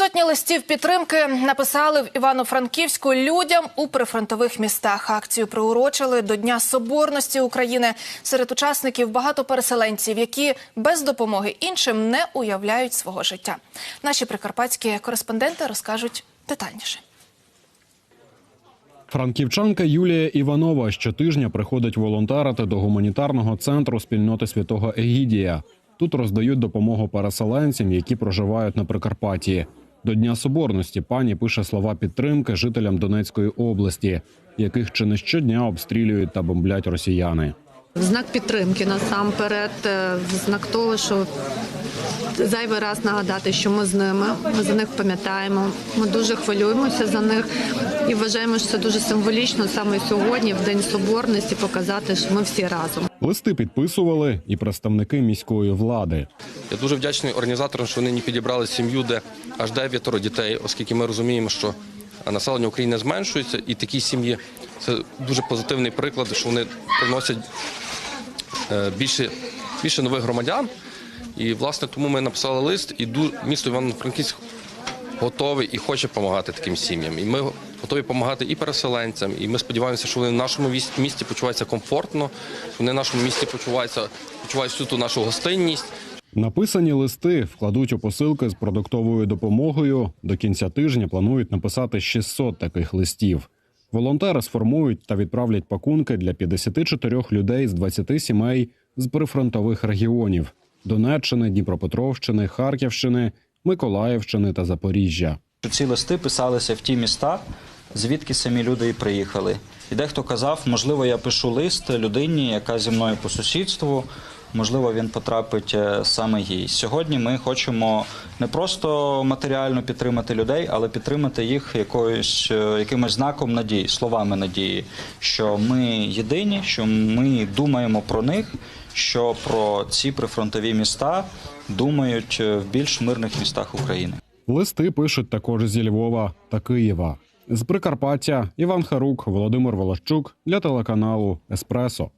Сотні листів підтримки написали в Івано-Франківську людям у прифронтових містах. Акцію приурочили до Дня Соборності України. Серед учасників багато переселенців, які без допомоги іншим не уявляють свого життя. Наші прикарпатські кореспонденти розкажуть детальніше. Франківчанка Юлія Іванова щотижня приходить волонтерити до гуманітарного центру спільноти святого Егідія. Тут роздають допомогу переселенцям, які проживають на Прикарпатті. До Дня Соборності пані пише слова підтримки жителям Донецької області, яких чи не щодня обстрілюють та бомблять росіяни. В знак підтримки насамперед, е, в знак того, що зайвий раз нагадати, що ми з ними, ми за них пам'ятаємо. Ми дуже хвилюємося за них і вважаємо, що це дуже символічно саме сьогодні, в День Соборності, показати, що ми всі разом. Листи підписували і представники міської влади. Я дуже вдячний організаторам, що вони не підібрали сім'ю, де аж дев'ятеро дітей, оскільки ми розуміємо, що населення України зменшується, і такі сім'ї це дуже позитивний приклад, що вони приносять більше, більше нових громадян. І власне тому ми написали лист, і місто Івано-Франківськ готовий і хоче допомагати таким сім'ям. І ми готові допомагати і переселенцям. І ми сподіваємося, що вони в нашому місті почуваються комфортно, вони в нашому місті почуваються, почувають всю ту нашу гостинність. Написані листи вкладуть у посилки з продуктовою допомогою. До кінця тижня планують написати 600 таких листів. Волонтери сформують та відправлять пакунки для 54 людей з 20 сімей з прифронтових регіонів: Донеччини, Дніпропетровщини, Харківщини, Миколаївщини та Запоріжжя. ці листи писалися в ті міста, звідки самі люди і приїхали. І дехто казав, можливо, я пишу лист людині, яка зі мною по сусідству, можливо, він потрапить е, саме їй. Сьогодні ми хочемо не просто матеріально підтримати людей, але підтримати їх якоюсь е, якимось знаком надії, словами надії, що ми єдині, що ми думаємо про них, що про ці прифронтові міста думають е, в більш мирних містах України. Листи пишуть також зі Львова та Києва. З Прикарпаття Іван Харук, Володимир Волощук для телеканалу Еспресо.